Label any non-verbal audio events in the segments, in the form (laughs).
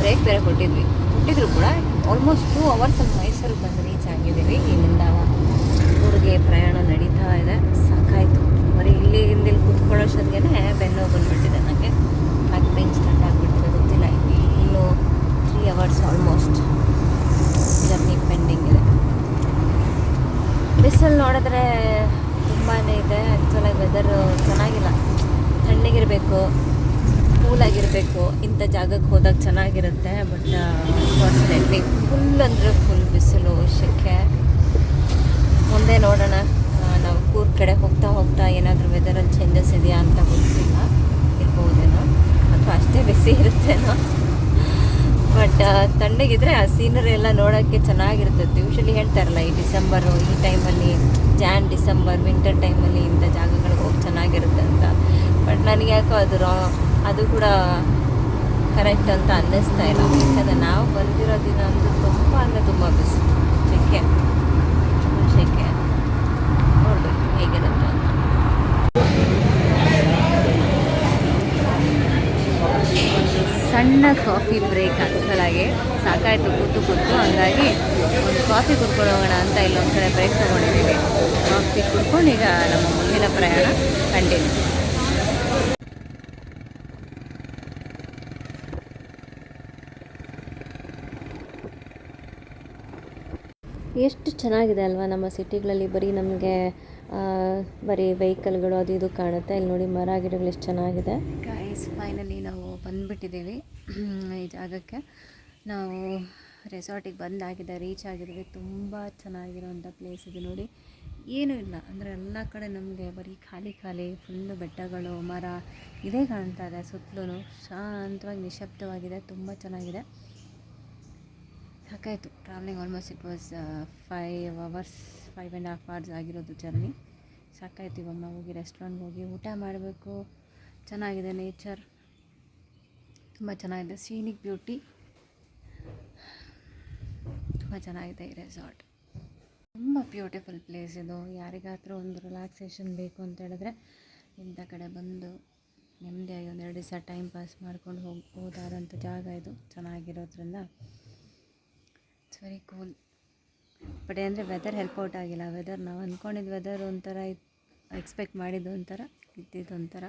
ಕೊಟ್ಟಿದ್ವಿ. ಕೊಟ್ಟಿದ್ರು ಕೂಡ ಆಲ್ಮೋಸ್ಟ್ ಟೂ ಅವರ್ಸಲ್ಲಿ ಮೈಸೂರಿಗೆ ಬಂದು ರೀಚ್ ಆಗಿದ್ದೀವಿ. ಇಲ್ಲಿಂದ ಊರಿಗೆ ಪ್ರಯಾಣ ನಡೀತಾ ಇದೆ. ಸಾಕಾಯಿತು. ಬರೀ ಇಲ್ಲಿ ಇಲ್ಲಿ ಕುತ್ಕೊಳ್ಳೋಷ್ಟೊತ್ತಿಗೆ ಬೆನ್ನು ಬಂದ್ಬಿಟ್ಟಿದೆ ನನಗೆ ಹಾಕಿ ಪೇನ್ ಸ್ಟಾರ್ಟ್ ಆಗಿಬಿಟ್ಟಿದೆ ಗೊತ್ತಿಲ್ಲ. ಇನ್ನು three hours almost journey pending ಇದೆ. ಬಿಸಿಲು ನೋಡಿದ್ರೆ ತುಂಬಾ ಇದೆ. ಆ್ಯಕ್ಚುಲಾಗಿ ವೆದರು ಚೆನ್ನಾಗಿಲ್ಲ. ತಣ್ಣಗಿರಬೇಕು. ಕೂಲಾಗಿರಬೇಕು ಇಂಥ ಜಾಗಕ್ಕೆ ಹೋದಾಗ ಚೆನ್ನಾಗಿರುತ್ತೆ ಬಟ್ ಅನ್ಫಾರ್ಚುನೇಟ್ಲಿ ಫುಲ್ ಅಂದರೆ ಫುಲ್ ಬಿಸಿಲು, ಶೆಕೆ. ಮುಂದೆ ನೋಡೋಣ. ನಾವು ಕೂರ್ ಕಡೆ ಹೋಗ್ತಾ ಹೋಗ್ತಾ ಏನಾದರೂ ವೆದರಲ್ಲಿ ಚೇಂಜಸ್ ಇದೆಯಾ ಅಂತ ಗೊತ್ತಿಲ್ಲ. ಇರ್ಬೋದೇನೋ. ಅಥವಾ ಅಷ್ಟೇ ಬಿಸಿ ಇರುತ್ತೇನೋ. ಬಟ್ ತಣ್ಣಗಿದ್ರೆ ಆ ಸೀನರಿ ಎಲ್ಲ ನೋಡೋಕ್ಕೆ ಚೆನ್ನಾಗಿರ್ತದೆ ಯೂಶಲಿ ಹೇಳ್ತಾರಲ್ಲ ಈ ಡಿಸೆಂಬರು, ಈ ಟೈಮಲ್ಲಿ ಜಾನ್ ಡಿಸೆಂಬರ್ ವಿಂಟರ್ ಟೈಮಲ್ಲಿ ಇಂಥ ಜಾಗಗಳಿಗೆ ಹೋಗಿ ಚೆನ್ನಾಗಿರುತ್ತೆ ಅಂತ. ಬಟ್ ನನಗೆ ಯಾಕೋ ಅದು ರಾ ಅದು ಕೂಡ ಕರೆಕ್ಟ್ ಅಂತ ಅನ್ನಿಸ್ತಾ ಇಲ್ಲ. ಯಾಕಂದರೆ ನಾವು ಬಂದಿರೋ ದಿನ ಅಂತೂ ತುಂಬ ಅಂದರೆ ತುಂಬ ಬಿಸಿ ಶೆಕೆ. ಶೆಕೆ. ನೋಡಬೇಕು ಹೇಗಿರುತ್ತೆ ಸಣ್ಣ ಕಾಫಿ ಬ್ರೇಕ್ ಅನ್ಸಲಾಗೆ ಸಾಕಾಯಿತು ಕೂತು ಕೂತು. ಹಂಗಾಗಿ ಒಂದು ಕಾಫಿ ಕುಡ್ಕೊಂಡು ಹೋಗೋಣ ಅಂತ ಇಲ್ಲೊಂದು ಕಡೆ ಬ್ರೇಕ್ ತೊಗೊಂಡಿದ್ದೀವಿ. ಕಾಫಿ ಕುಡ್ಕೊಂಡು ಈಗ ನಮ್ಮ ಮುಂದಿನ ಪ್ರಯಾಣ ಕಂಟಿನ್ಯೂ ಎಷ್ಟು ಚೆನ್ನಾಗಿದೆ ಅಲ್ವಾ ನಮ್ಮ ಸಿಟಿಗಳಲ್ಲಿ ಬರೀ ನಮಗೆ ಬರೀ ವೆಹಿಕಲ್ಗಳು ಅದು ಇದು ಕಾಣುತ್ತೆ. ಇಲ್ಲಿ ನೋಡಿ ಮರ ಗಿಡಗಳು ಎಷ್ಟು ಚೆನ್ನಾಗಿದೆ. ಗೈಸ್ ಫೈನಲಿ ನಾವು ಬಂದುಬಿಟ್ಟಿದ್ದೀವಿ ಈ ಜಾಗಕ್ಕೆ. ನಾವು ರೆಸಾರ್ಟಿಗೆ ಬಂದಾಗಿದೆ ರೀಚ್ ಆಗಿದ್ದೀವಿ. ತುಂಬ ಚೆನ್ನಾಗಿರೋಂಥ ಪ್ಲೇಸ್ ಇದು ನೋಡಿ. ಏನೂ ಇಲ್ಲ, ಅಂದರೆ ಎಲ್ಲ ಕಡೆ ನಮಗೆ ಬರೀ ಖಾಲಿ ಖಾಲಿ ಫುಲ್ಲು ಬೆಟ್ಟಗಳು, ಮರ, ಇದೇ ಕಾಣ್ತಾ ಇದೆ ಸುತ್ತಲೂ ಶಾಂತವಾಗಿ ನಿಶಬ್ದವಾಗಿದೆ, ತುಂಬ ಚೆನ್ನಾಗಿದೆ. ಸಾಕಾಯಿತು travelling almost it was five hours five and half hours ಆಗಿರೋದು ಜರ್ನಿ ಸಾಕಾಯಿತು ಇವಾಗ ನಾವು ಹೋಗಿ ರೆಸ್ಟೋರೆಂಟ್ಗೆ ಹೋಗಿ ಊಟ ಮಾಡಬೇಕು. ಚೆನ್ನಾಗಿದೆ ನೇಚರ್ ತುಂಬ ಚೆನ್ನಾಗಿದೆ. ಸೀನಿಕ್ ಬ್ಯೂಟಿ ತುಂಬ ಚೆನ್ನಾಗಿದೆ ಈ ರೆಸಾರ್ಟ್ ತುಂಬ ಬ್ಯೂಟಿಫುಲ್ ಪ್ಲೇಸ್ ಇದು. ಯಾರಿಗಾದರೂ ಒಂದು ರಿಲ್ಯಾಕ್ಸೇಷನ್ ಬೇಕು ಅಂತ ಹೇಳಿದ್ರೆ ಇಂಥ ಕಡೆ ಬಂದು ನೆಮ್ಮದಿಯಾಗಿ ಒಂದೆರಡು ದಿವಸ ಟೈಮ್ ಪಾಸ್ ಮಾಡ್ಕೊಂಡು ಹೋಗ್ಬೋದಾದಂಥ ಜಾಗ ಇದು. ಚೆನ್ನಾಗಿರೋದ್ರಿಂದ ಇಟ್ಸ್ ವೆರಿ ಕೂಲ್ ಬಟ್ ಏನಂದರೆ ವೆದರ್ ಹೆಲ್ಪ್ ಔಟ್ ಆಗಿಲ್ಲ. ವೆದರ್ ನಾವು ಅಂದ್ಕೊಂಡಿದ್ದು ವೆದರ್ ಒಂಥರ ಎಕ್ಸ್ಪೆಕ್ಟ್ ಮಾಡಿದ್ದು ಒಂಥರ ಇದ್ದಿದ್ದು ಒಂಥರ.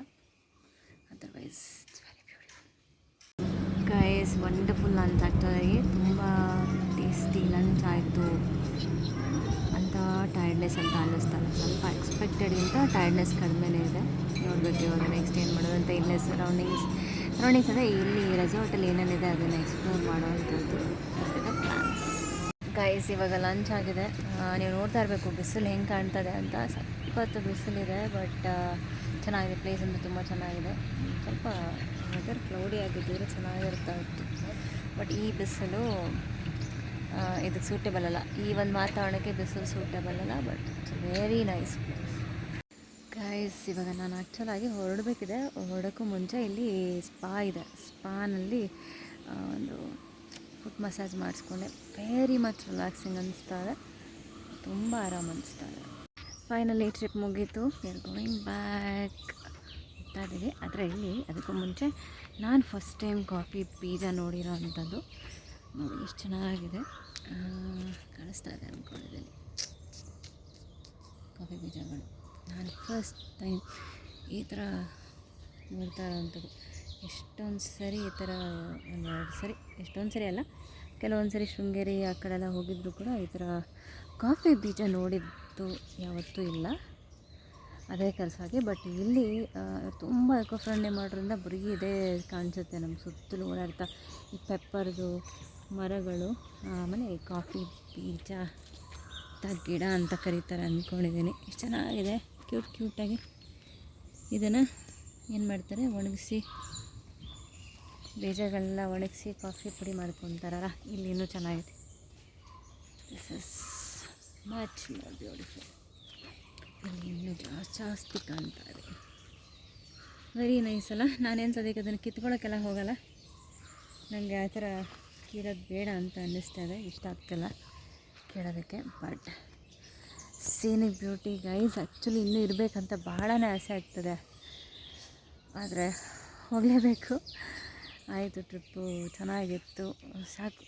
Otherwise it's very beautiful guys wonderful lunch ಆಗ್ತದಾಗಿ ತುಂಬ ಟೇಸ್ಟಿ ಲಂಚ್ ಆಯಿತು. ಅಂತ ಟೈರ್ಡ್ನೆಸ್ ಅಂತ ಅನ್ನಿಸ್ತಾನೆ ಸ್ವಲ್ಪ ಎಕ್ಸ್ಪೆಕ್ಟೆಡ್ಗಿಂತ ಟೈರ್ಡ್ನೆಸ್ ಕಡಿಮೆನೇ ಇದೆ. ನೋಡಬೇಕು ಇವಾಗ ನೆಕ್ಸ್ಟ್ ಏನು ಮಾಡೋದು ಅಂತ. ಇಲ್ಲೇ ಸರೌಂಡಿಂಗ್ಸ್ ಸರೌಂಡಿಂಗ್ಸ್ ಅಂದರೆ ಇಲ್ಲಿ ರೆಸಾರ್ಟಲ್ಲಿ ಏನೇನಿದೆ ಅದನ್ನು ಎಕ್ಸ್ಪ್ಲೋರ್ ಮಾಡೋವಂಥದ್ದು ಗೈಸ್ ಇವಾಗ ಲಂಚ್ ಆಗಿದೆ. ನೀವು ನೋಡ್ತಾ ಇರಬೇಕು, ಬಿಸಿಲು ಹೆಂಗೆ ಕಾಣ್ತದೆ ಅಂತ. ಸಖತ್ತು ಬಿಸಿಲಿದೆ ಬಟ್ ಚೆನ್ನಾಗಿದೆ. ಪ್ಲೇಸ್ ಅಂತ ತುಂಬ ಚೆನ್ನಾಗಿದೆ. ಸ್ವಲ್ಪ ವೆದರ್ ಕ್ಲೌಡಿ ಆಗಿದ್ದರೆ ಚೆನ್ನಾಗಿರ್ತಾ ಇತ್ತು. ಬಟ್ ಈ ಬಿಸಿಲು ಇದಕ್ಕೆ ಸೂಟೇಬಲ್ ಅಲ್ಲ. ಈ ಒಂದು ವಾತಾವರಣಕ್ಕೆ ಬಿಸಿಲು ಸೂಟೇಬಲ್ ಅಲ್ಲ ಬಟ್ ವೆರಿ ನೈಸ್ ಗೈಸ್ ಇವಾಗ ನಾನು ಆ್ಯಕ್ಚುಲಾಗಿ ಹೊರಡಬೇಕಿದೆ. ಹೊರಡೋಕ್ಕೂ ಮುಂಚೆ ಇಲ್ಲಿ ಸ್ಪಾ ಇದೆ. ಸ್ಪಾನಲ್ಲಿ ಒಂದು ಫುಟ್ ಮಸಾಜ್ ಮಾಡಿಸ್ಕೊಂಡೆ. ವೆರಿ ಮಚ್ ರಿಲ್ಯಾಕ್ಸಿಂಗ್ ಅನಿಸ್ತಾ ಇದೆ. ತುಂಬ ಆರಾಮ್ ಅನಿಸ್ತಾ ಇದೆ. ಫೈನಲಿ ಟ್ರಿಪ್ ಮುಗೀತು. ಆರ್ ಗೋಯಿಂಗ್ ಬ್ಯಾಕ್ ಹೋಗ್ತಾ ಇದ್ದೀವಿ. ಆದರೆ ಇಲ್ಲಿ ಅದಕ್ಕೂ ಮುಂಚೆ ನಾನು ಫಸ್ಟ್ ಟೈಮ್ ಕಾಫಿ ಬೀಜ ನೋಡಿರೋ ಅಂಥದ್ದು ನೋಡಿ, ಎಷ್ಟು ಚೆನ್ನಾಗಿದೆ. ಕಾಣಿಸ್ತಾ ಇದೆ ಅಂದ್ಕೊಂಡಿದ್ದೀನಿ ಕಾಫಿ ಬೀಜಗಳು ನಾನು ಫಸ್ಟ್ ಟೈಮ್ ಈ ಥರ ನೋಡ್ತಾ ಇರೋವಂಥದ್ದು ಎಷ್ಟೊಂದು ಸರಿ ಈ ಥರ ಒಂದೆರಡು ಸರಿ, ಎಷ್ಟೊಂದು ಸರಿ ಅಲ್ಲ, ಕೆಲವೊಂದು ಸರಿ ಶೃಂಗೇರಿ ಆ ಕಡೆ ಎಲ್ಲ ಹೋಗಿದ್ರು ಕೂಡ ಈ ಥರ ಕಾಫಿ ಬೀಜ ನೋಡಿದ್ದು ಯಾವತ್ತೂ ಇಲ್ಲ. ಅದೇ ಕೆಲಸ ಆಗಿ ಬಟ್ ಇಲ್ಲಿ ತುಂಬ ಎಕೋ ಫ್ರೆಂಡ್ಲಿ ಮಾಡೋದ್ರಿಂದ ಬರೀ ಇದೇ ಕಾಣಿಸುತ್ತೆ ನಮ್ಮ ಸುತ್ತಲೂ ಓಡಾಡ್ತಾ ಈ ಪೆಪ್ಪರ್ದು ಮರಗಳು, ಆಮೇಲೆ ಈ ಕಾಫಿ ಬೀಜ ಗಿಡ ಅಂತ ಕರೀತಾರೆ ಅಂದ್ಕೊಂಡಿದ್ದೀನಿ. ಎಷ್ಟು ಚೆನ್ನಾಗಿದೆ, ಕ್ಯೂಟ್, ಕ್ಯೂಟಾಗಿ. ಇದನ್ನು ಏನು ಮಾಡ್ತಾರೆ ಒಣಗಿಸಿ ಬೀಜಗಳನ್ನ ಒಣಗಿಸಿ ಕಾಫಿ ಪುಡಿ ಮಾಡ್ಕೊತಾರಲ್ಲ, ಇಲ್ಲಿ ಇನ್ನೂ ಚೆನ್ನಾಗಿದೆ. This is much more beautiful ಇಲ್ಲಿ ಇನ್ನೂ ಜಾಸ್ತಿ ಜಾಸ್ತಿ ಕಾಣ್ತಾ ಇದೆ. ವೆರಿ ನೈಸ್ ಅಲ್ಲ? ನಾನೇನು ಸದ್ಯಕ್ಕೆ ಅದನ್ನು ಕಿತ್ಕೊಳ್ಳೋಕ್ಕೆಲ್ಲ ಹೋಗಲ್ಲ. ನನಗೆ ಆ ಥರ ಕೀಳೋದು ಬೇಡ ಅಂತ ಅನ್ನಿಸ್ತಾ ಇದೆ. ಇಷ್ಟ ಆಗ್ತಿಲ್ಲ ಕೇಳೋದಕ್ಕೆ but scenic beauty guys actually ಇನ್ನೂ ಇರಬೇಕಂತ ಬಹಳನೇ ಆಸೆ ಆಗ್ತದೆ. ಆದರೆ ಹೋಗಲೇಬೇಕು. ಆಯಿತು, ಟ್ರಿಪ್ಪು ಚೆನ್ನಾಗಿತ್ತು. ಸಾಕು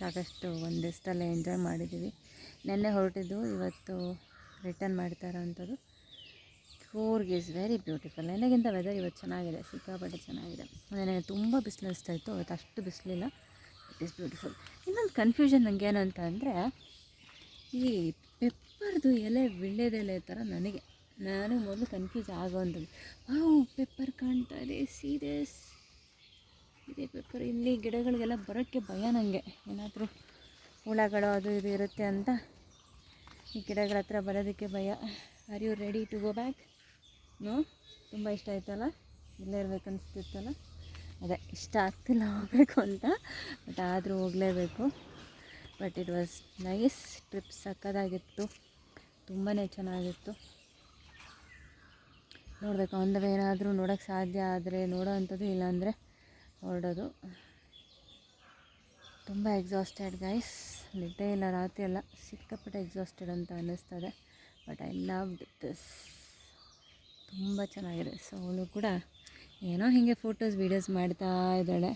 ಸಾಕಷ್ಟು ಒಂದು ದಿವಸದಲ್ಲೇ ಎಂಜಾಯ್ ಮಾಡಿದ್ದೀವಿ. ನೆನ್ನೆ ಹೊರಟಿದ್ದು, ಇವತ್ತು ರಿಟರ್ನ್ ಮಾಡ್ತಾ ಇರೋವಂಥದ್ದು. ಕೂರ್ಗ್ ಈಸ್ ವೆರಿ ಬ್ಯೂಟಿಫುಲ್ ನನಗಿಂತ ವೆದರ್ ಇವತ್ತು ಚೆನ್ನಾಗಿದೆ. ಸಿಕ್ಕಾಪಟ್ಟೆ ಚೆನ್ನಾಗಿದೆ. ನನಗೆ ತುಂಬ ಬಿಸಿಲು ಅನಿಸ್ತಾ ಇತ್ತು, ಅವತ್ತು ಅಷ್ಟು ಬಿಸಿಲಿಲ್ಲ. ಇಟ್ ಈಸ್ ಬ್ಯೂಟಿಫುಲ್ ಇನ್ನೊಂದು ಕನ್ಫ್ಯೂಷನ್ ನನಗೆ ಅಂತ ಅಂದರೆ, ಈ ಪೆಪ್ಪರ್ದು ಎಲೆ ವಿಳ್ಳೆದೆಲೆ ಥರ ನನಗೆ. ನನಗೆ ಮೊದಲು ಕನ್ಫ್ಯೂಸ್ ಆಗೋವಂಥದ್ದು. ವಾವ್, ಪೆಪ್ಪರ್ ಕಾಣ್ತಾ ಇದೆ ಸೀರಿಯಸ್ ಇದೆ ಪೇಪರ್. ಇಲ್ಲಿ ಗಿಡಗಳಿಗೆಲ್ಲ ಬರೋಕ್ಕೆ ಭಯ ನನಗೆ ಏನಾದರೂ ಹುಳಗಳು ಅದು ಇದು ಇರುತ್ತೆ ಅಂತ ಈ ಗಿಡಗಳ ಹತ್ರ ಬರೋದಕ್ಕೆ ಭಯ. Are you ready to go back no ತುಂಬ ಇಷ್ಟ ಆಯ್ತಲ್ಲ? ಇಲ್ಲೇ ಇರ್ಬೇಕು ಅನಿಸ್ತಿತ್ತಲ್ಲ? ಅದೇ, ಇಷ್ಟ ಆಗ್ತಿಲ್ಲ ಹೋಗಬೇಕು ಅಂತ. ಬಟ್ ಆದರೂ ಹೋಗಲೇಬೇಕು. But it was nice trip ಸಕ್ಕದಾಗಿತ್ತು. ತುಂಬಾ ಚೆನ್ನಾಗಿತ್ತು. ನೋಡಬೇಕು ಆನ್ ದ ವೇ ಏನಾದರೂ ನೋಡೋಕ್ಕೆ ಸಾಧ್ಯ ಆದರೆ, ನೋಡೋ ಅಂಥದ್ದು ಇಲ್ಲಾಂದರೆ ಹೊರಡೋದು. ತುಂಬ ಎಕ್ಸಾಸ್ಟೆಡ್ ಗೈಸ್ ನಿದ್ದೆ ಇಲ್ಲ, ರಾತ್ರಿ ಎಲ್ಲ ಸಿಕ್ಕಾಪಟ್ಟೆ ಎಕ್ಸಾಸ್ಟೆಡ್ ಅಂತ ಅನ್ನಿಸ್ತದೆ. ಬಟ್ ಐ ಲವ್ ದಿಸ್ ತುಂಬ ಚೆನ್ನಾಗಿದೆ. ಸೊ ಅವಳು ಕೂಡ ಏನೋ ಹೀಗೆ ಫೋಟೋಸ್ ವೀಡಿಯೋಸ್ ಮಾಡ್ತಾ ಇದ್ದಾಳೆ.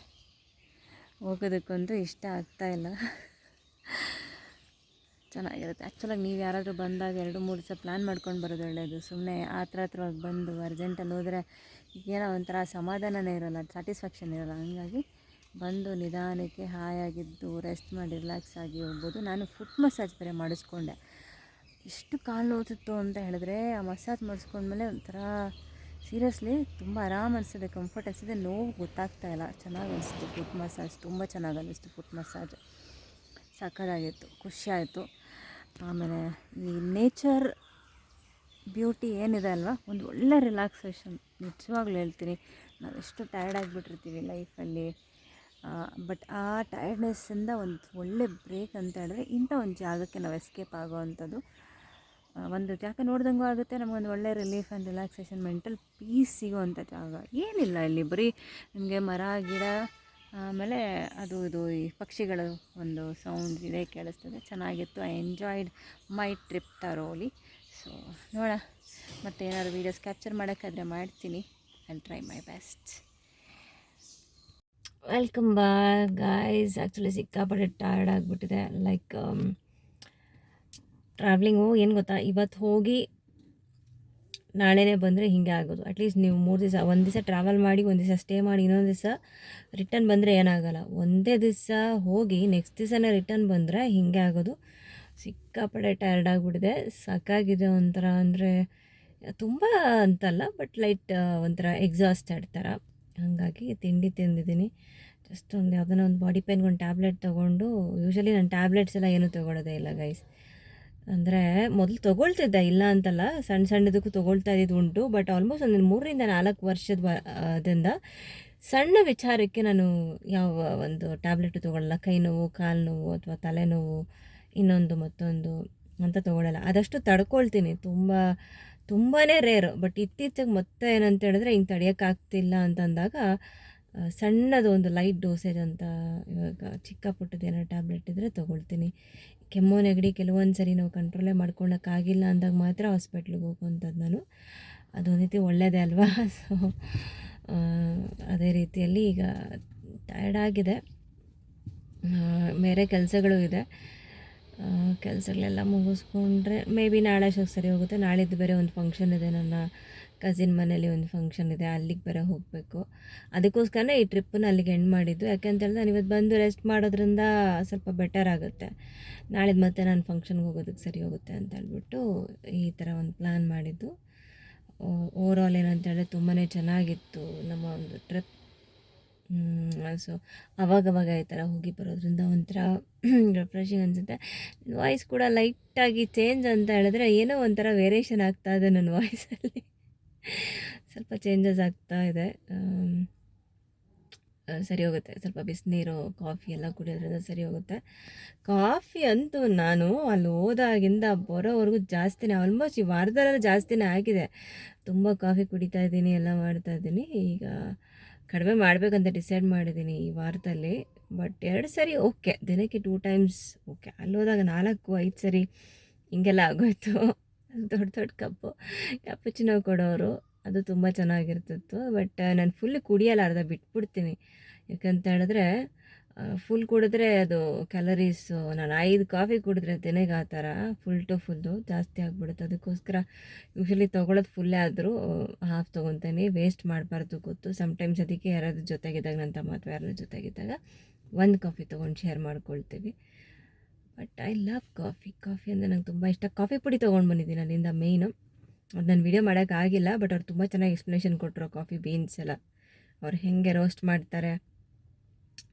ಹೋಗೋದಕ್ಕಂತೂ ಇಷ್ಟ ಆಗ್ತಾ ಇಲ್ಲ. ಚೆನ್ನಾಗಿರುತ್ತೆ. ಆ್ಯಕ್ಚುಲಾಗಿ ನೀವು ಯಾರಾದರೂ ಬಂದಾಗ ಎರಡು, ಮೂರು ದಿವಸ ಪ್ಲ್ಯಾನ್ ಮಾಡ್ಕೊಂಡು ಬರೋದು ಒಳ್ಳೆಯದು ಸುಮ್ಮನೆ ಹತ್ರ ಹತ್ರವಾಗಿ ಬಂದು ಅರ್ಜೆಂಟಲ್ಲಿ ಹೋದರೆ ಏನೋ ಒಂಥರ ಸಮಾಧಾನನೇ ಇರೋಲ್ಲ ಸ್ಯಾಟಿಸ್ಫ್ಯಾಕ್ಷನ್ ಇರೋಲ್ಲ. ಹಂಗಾಗಿ ಬಂದು ನಿಧಾನಕ್ಕೆ ಹಾಯಾಗಿದ್ದು ರೆಸ್ಟ್ ಮಾಡಿ ರಿಲ್ಯಾಕ್ಸ್ ಆಗಿ ಹೋಗ್ಬೋದು. ನಾನು ಫುಟ್ ಮಸಾಜ್ ಬೇರೆ ಮಾಡಿಸ್ಕೊಂಡೆ. ಎಷ್ಟು ಕಾಲು ನೋತಿತ್ತು ಅಂತ ಹೇಳಿದ್ರೆ ಆ ಮಸಾಜ್ ಮಾಡಿಸ್ಕೊಂಡ್ಮೇಲೆ ಒಂಥರ ಸೀರಿಯಸ್ಲಿ ತುಂಬ ಆರಾಮ್ ಅನಿಸ್ತದೆ ಕಂಫರ್ಟ್ ಅನಿಸ್ತದೆ. ನೋವು ಗೊತ್ತಾಗ್ತಾ ಇಲ್ಲ. ಚೆನ್ನಾಗಿ ಅನಿಸ್ತು ಫುಟ್ ಮಸಾಜ್ ತುಂಬ ಚೆನ್ನಾಗಿ ಅನ್ನಿಸ್ತು ಫುಟ್ ಮಸಾಜ್ ಸಕ್ಕದಾಗಿತ್ತು ಖುಷಿಯಾಯಿತು ಆಮೇಲೆ ಈ ನೇಚರ್ ಬ್ಯೂಟಿ ಏನಿದೆ ಅಲ್ವಾ? ಒಂದು ಒಳ್ಳೆ ರಿಲ್ಯಾಕ್ಸೇಷನ್ ನಿಜವಾಗ್ಲೂ ಹೇಳ್ತೀನಿ. ನಾವೆಷ್ಟು ಟಯರ್ಡ್ ಆಗಿಬಿಟ್ಟಿರ್ತೀವಿ ಲೈಫಲ್ಲಿ ಬಟ್ ಆ ಟಯರ್ಡ್ನೆಸ್ಸಿಂದ ಒಂದು ಒಳ್ಳೆ ಬ್ರೇಕ್ ಅಂತ ಹೇಳಿದ್ರೆ ಇಂಥ ಒಂದು ಜಾಗಕ್ಕೆ ನಾವು ಎಸ್ಕೇಪ್ ಆಗೋವಂಥದ್ದು. ಒಂದು ಜಾಗ ನೋಡ್ದಂಗೂ ಆಗುತ್ತೆ. ನಮಗೊಂದು ಒಳ್ಳೆ relief and relaxation mental peace ಸಿಗುವಂಥ ಜಾಗ. ಏನಿಲ್ಲ ಇಲ್ಲಿ ಬರೀ ನಿಮಗೆ ಮರ, ಗಿಡ ಆಮೇಲೆ ಅದು, ಇದು ಈ ಪಕ್ಷಿಗಳ ಒಂದು ಸೌಂಡ್ ಇದೆ ಕೇಳಿಸ್ತದೆ. ಚೆನ್ನಾಗಿತ್ತು. ಐ ಎಂಜಾಯ್ಡ್ ಮೈ ಟ್ರಿಪ್ ತರೋಲಿ ಸೊ ನೋಡ ಮತ್ತೆ ಏನಾದ್ರು ವೀಡಿಯೋಸ್ ಕ್ಯಾಪ್ಚರ್ ಮಾಡೋಕ್ಕಾದ್ರೆ ಮಾಡ್ತೀನಿ. I try my best welcome back guys actually ಸಿಕ್ಕಾಪಟ್ಟೆ ಟಯರ್ಡ್ ಆಗಿಬಿಟ್ಟಿದೆ. ಲೈಕ್ ಟ್ರಾವ್ಲಿಂಗು ಏನು ಗೊತ್ತಾ? ಇವತ್ತು ಹೋಗಿ ನಾಳೆನೇ ಬಂದರೆ ಹೀಗೆ ಆಗೋದು. ಅಟ್ಲೀಸ್ಟ್ ನೀವು ಮೂರು ದಿವಸ, ಒಂದು ದಿವಸ ಟ್ರಾವೆಲ್ ಮಾಡಿ, ಒಂದು ದಿವಸ ಸ್ಟೇ ಮಾಡಿ, ಇನ್ನೊಂದು ದಿವಸ ರಿಟರ್ನ್ ಬಂದರೆ ಏನಾಗಲ್ಲ. ಒಂದೇ ದಿವಸ ಹೋಗಿ ನೆಕ್ಸ್ಟ್ ದಿವಸನೇ ರಿಟರ್ನ್ ಬಂದರೆ ಹೀಗೆ ಆಗೋದು. ಸಿಕ್ಕಾಪಟ್ಟೆ ಟೈರ್ಡ್ ಆಗಿಬಿಟ್ಟಿದೆ. ಸಾಕಾಗಿದೆ ಒಂಥರ ಅಂದರೆ ತುಂಬ ಅಂತಲ್ಲ ಬಟ್ ಲೈಟ್ ಒಂಥರ ಎಕ್ಸಾಸ್ಟೆಡ್ ಥರ ಹಾಗಾಗಿ ತಿಂಡಿ ತಿಂದಿದ್ದೀನಿ. ಜಸ್ಟ್ ಒಂದು ಯಾವುದನ್ನ ಒಂದು ಬಾಡಿ ಪೇನ್ಗೆ ಒಂದು ಟ್ಯಾಬ್ಲೆಟ್ ತೊಗೊಂಡು ಯೂಶಲಿ ನಾನು ಟ್ಯಾಬ್ಲೆಟ್ಸ್ ಎಲ್ಲ ಏನೂ ತೊಗೊಳೋದೇ ಇಲ್ಲ ಗೈಸ್ ಅಂದರೆ ಮೊದಲು ತೊಗೊಳ್ತಿದ್ದೆ, ಇಲ್ಲ ಅಂತಲ್ಲ ಸಣ್ಣ ಸಣ್ಣದಕ್ಕೂ ತೊಗೊಳ್ತಾ ಇದ್ದಿದ್ದು ಉಂಟು ಬಟ್ ಆಲ್ಮೋಸ್ಟ್ ಒಂದು ಮೂರರಿಂದ ನಾಲ್ಕು ವರ್ಷದ ದಿಂದ ಸಣ್ಣ ವಿಚಾರಕ್ಕೆ ನಾನು ಯಾವ ಒಂದು ಟ್ಯಾಬ್ಲೆಟ್ ತೊಗೊಳ್ಳಲ್ಲ ಕೈ ನೋವು, ಕಾಲು ನೋವು ಅಥವಾ ತಲೆನೋವು ಇನ್ನೊಂದು ಮತ್ತೊಂದು ಅಂತ ತೊಗೊಳ್ಳಲ್ಲ ಆದಷ್ಟು ತಡ್ಕೊಳ್ತೀನಿ. ತುಂಬ ತುಂಬಾ ರೇರ್ ಬಟ್ ಇತ್ತೀಚೆಗೆ ಮತ್ತೆ ಏನಂತ ಹೇಳಿದ್ರೆ ಹಿಂಗೆ ತಡೆಯೋಕ್ಕಾಗ್ತಿಲ್ಲ ಅಂತಂದಾಗ ಸಣ್ಣದು ಒಂದು ಲೈಟ್ ಡೋಸೇಜ್ ಅಂತ ಇವಾಗ ಚಿಕ್ಕ ಪುಟ್ಟದೇನೋ ಟ್ಯಾಬ್ಲೆಟ್ ಇದ್ದರೆ ತೊಗೊಳ್ತೀನಿ. ಕೆಮ್ಮು ನೆಗಡಿ ಕೆಲವೊಂದು ಸರಿ ನಾವು ಕಂಟ್ರೋಲೇ ಮಾಡ್ಕೊಳಕ್ಕಾಗಿಲ್ಲ ಅಂದಾಗ ಮಾತ್ರ ಹಾಸ್ಪಿಟ್ಲಿಗೆ ಹೋಗುವಂಥದ್ದು ನಾನು. ಅದೊಂದು ರೀತಿ ಒಳ್ಳೆಯದೇ ಅಲ್ವಾ? (laughs) ಸೊ ಅದೇ ರೀತಿಯಲ್ಲಿ ಈಗ ಟಯರ್ಡ್ ಆಗಿದೆ. ಬೇರೆ ಕೆಲಸಗಳು ಇದೆ. ಕೆಲಸಗಳೆಲ್ಲ ಮುಗಿಸ್ಕೊಂಡ್ರೆ ಮೇ ಬಿ ನಾಳೆ ಸರಿ ಹೋಗುತ್ತೆ. ನಾಳಿದ್ದು ಬೇರೆ ಒಂದು ಫಂಕ್ಷನ್ ಇದೆ ನನ್ನ ಕಸಿನ್ ಮನೇಲಿ ಒಂದು ಫಂಕ್ಷನ್ ಇದೆ, ಅಲ್ಲಿಗೆ ಬೇರೆ ಹೋಗಬೇಕು. ಅದಕ್ಕೋಸ್ಕರನೇ ಈ ಟ್ರಿಪ್ಪನ್ನು ಅಲ್ಲಿಗೆ ಎಂಡ್ ಮಾಡಿದ್ದು. ಯಾಕೆಂತೇಳಿದ್ರೆ ನಾನು ಇವತ್ತು ಬಂದು ರೆಸ್ಟ್ ಮಾಡೋದ್ರಿಂದ ಸ್ವಲ್ಪ ಬೆಟರ್ ಆಗುತ್ತೆ. ನಾಳೆ ಮತ್ತೆ ನಾನು ಫಂಕ್ಷನ್ಗೆ ಹೋಗೋದಕ್ಕೆ ಸರಿ ಹೋಗುತ್ತೆ ಅಂತ ಹೇಳ್ಬಿಟ್ಟು ಈ ಥರ ಒಂದು ಪ್ಲ್ಯಾನ್ ಮಾಡಿದ್ದು. ಓವರಾಲ್ ಏನಂತ ಹೇಳಿದ್ರೆ ತುಂಬಾ ಚೆನ್ನಾಗಿತ್ತು ನಮ್ಮ ಒಂದು ಟ್ರಿಪ್ ಸೊ ಅವಾಗವಾಗ ಈ ಥರ ಹೋಗಿ ಬರೋದ್ರಿಂದ ಒಂಥರ ರಿಫ್ರೆಶಿಂಗ್ ಅನಿಸುತ್ತೆ. ವಾಯ್ಸ್ ಕೂಡ ಲೈಟಾಗಿ ಚೇಂಜ್ ಅಂತ ಹೇಳಿದ್ರೆ ಏನೋ ಒಂಥರ ವೇರಿಯೇಷನ್ ಆಗ್ತಾ ಇದೆ ನನ್ನ ವಾಯ್ಸಲ್ಲಿ ಸ್ವಲ್ಪ ಚೇಂಜಸ್ ಆಗ್ತಾ ಇದೆ. ಸರಿ ಹೋಗುತ್ತೆ. ಸ್ವಲ್ಪ ಬಿಸಿನೀರು ಕಾಫಿ ಎಲ್ಲ ಕುಡಿಯೋದ್ರಿಂದ ಸರಿ ಹೋಗುತ್ತೆ. ಕಾಫಿ ಅಂತೂ ನಾನು ಅಲ್ಲಿ ಹೋದಾಗಿಂದ ಬರೋವರೆಗೂ ಜಾಸ್ತಿನೇ ಆಲ್ಮೋಸ್ಟ್ ಈ ವಾರದಲ್ಲೆಲ್ಲ ಜಾಸ್ತಿನೇ ಆಗಿದೆ. ತುಂಬ ಕಾಫಿ ಕುಡಿತಾ ಇದ್ದೀನಿ, ಎಲ್ಲ ಮಾಡ್ತಾ ಇದ್ದೀನಿ. ಈಗ ಕಡಿಮೆ ಮಾಡಬೇಕಂತ ಡಿಸೈಡ್ ಮಾಡಿದ್ದೀನಿ ಈ ವಾರದಲ್ಲಿ. ಬಟ್ ಎರಡು ಸರಿ ಓಕೆ ದಿನಕ್ಕೆ ಟೂ ಟೈಮ್ಸ್ ಓಕೆ ಅಲ್ಲಿ ಹೋದಾಗ ನಾಲ್ಕು, ಐದು ಸರಿ ಹಿಂಗೆಲ್ಲ ಆಗೋಯ್ತು. ದೊಡ್ಡ ದೊಡ್ಡ ಕಪ್ಪು. ಕ್ಯಾಪುಚಿನೋ ಕೊಡೋರು, ಅದು ತುಂಬ ಚೆನ್ನಾಗಿರ್ತಿತ್ತು ಬಟ್ ನಾನು ಫುಲ್ ಕುಡಿಯಲ್ಲ ಅರ್ಧ ಬಿಟ್ಬಿಡ್ತೀನಿ. ಯಾಕಂತ ಹೇಳಿದ್ರೆ ಫುಲ್ ಕುಡಿದ್ರೆ ಅದು ಕ್ಯಾಲರೀಸು ನಾನು ಐದು ಕಾಫಿ ಕುಡಿದ್ರೆ ದಿನಕ್ಕೆ ಆ ಥರ ಫುಲ್ ಟು ಫುಲ್ಲು ಜಾಸ್ತಿ ಆಗಿಬಿಡುತ್ತೆ. ಅದಕ್ಕೋಸ್ಕರ ಯೂಶಲಿ ತೊಗೊಳೋದು ಫುಲ್ಲೇ ಆದರೂ ಹಾಫ್ ತೊಗೊತೀನಿ ವೇಸ್ಟ್ ಮಾಡಬಾರ್ದು ಗೊತ್ತು. ಸಮ್ಟೈಮ್ಸ್ ಅದಕ್ಕೆ ಯಾರಾದ್ರೂ ಜೊತೆಗಿದ್ದಾಗ ನನ್ನ ತಮ್ಮ ಅಥವಾ ಯಾರಾದ್ರೂ ಜೊತೆಗಿದ್ದಾಗ, ಒಂದು ಕಾಫಿ ತೊಗೊಂಡು ಶೇರ್ ಮಾಡ್ಕೊಳ್ತೀವಿ. But I love coffee coffee ಅಂದರೆ ನಂಗೆ ತುಂಬ ಇಷ್ಟ. ಕಾಫಿ ಪುಡಿ ತೊಗೊಂಡು ಬಂದಿದ್ದೀನಿ ಅಲ್ಲಿಂದ ಮೇಯ್ನು ಅದು ನಾನು ವೀಡಿಯೋ ಮಾಡೋಕ್ಕಾಗಿಲ್ಲ ಬಟ್ ಅವ್ರು ತುಂಬ ಚೆನ್ನಾಗಿ ಎಕ್ಸ್ಪ್ಲನೇಷನ್ ಕೊಟ್ಟರು ಕಾಫಿ ಬೀನ್ಸ್ ಎಲ್ಲ. ಅವ್ರು ಹೇಗೆ ರೋಸ್ಟ್ ಮಾಡ್ತಾರೆ,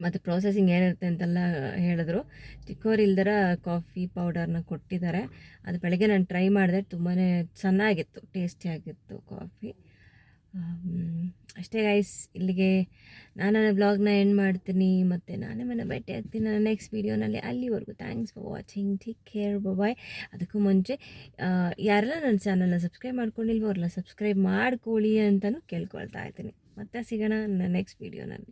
ಮತ್ತು ಪ್ರೊಸೆಸಿಂಗ್ ಏನಿರುತ್ತೆ ಅಂತೆಲ್ಲ ಹೇಳಿದ್ರು. ಚಿಕ್ಕವರಿಲ್ದರ ಕಾಫಿ ಪೌಡರ್ನ ಕೊಟ್ಟಿದ್ದಾರೆ. ಅದು ಬೆಳಗ್ಗೆ ನಾನು ಟ್ರೈ ಮಾಡಿದೆ ತುಂಬಾ ಚೆನ್ನಾಗಿತ್ತು ಟೇಸ್ಟಿಯಾಗಿತ್ತು ಕಾಫಿ ಅಷ್ಟೇ ಗೈಸ್ ಇಲ್ಲಿಗೆ ನಾನು ನನ್ನ ಬ್ಲಾಗ್ನ ಎಂಡ್ ಮಾಡ್ತೀನಿ. ಮತ್ತು ನಾನೇ ಮನೆ ಭೇಟಿ ಆಗ್ತೀನಿ ನನ್ನ ನೆಕ್ಸ್ಟ್ ವೀಡಿಯೋನಲ್ಲಿ ಅಲ್ಲಿವರೆಗೂ thanks for watching take care bye ಅದಕ್ಕೂ ಮುಂಚೆ ಯಾರೆಲ್ಲ ನನ್ನ ಚಾನಲ್ನ ಸಬ್ಸ್ಕ್ರೈಬ್ ಮಾಡ್ಕೊಂಡಿಲ್ವೋ ಅವ್ರನ್ನ ಸಬ್ಸ್ಕ್ರೈಬ್ ಮಾಡ್ಕೊಳ್ಳಿ ಅಂತಲೂ ಕೇಳ್ಕೊಳ್ತಾ ಇದ್ದೀನಿ. ಮತ್ತೆ ಸಿಗೋಣ ನನ್ನ ನೆಕ್ಸ್ಟ್ ವೀಡಿಯೋನಲ್ಲಿ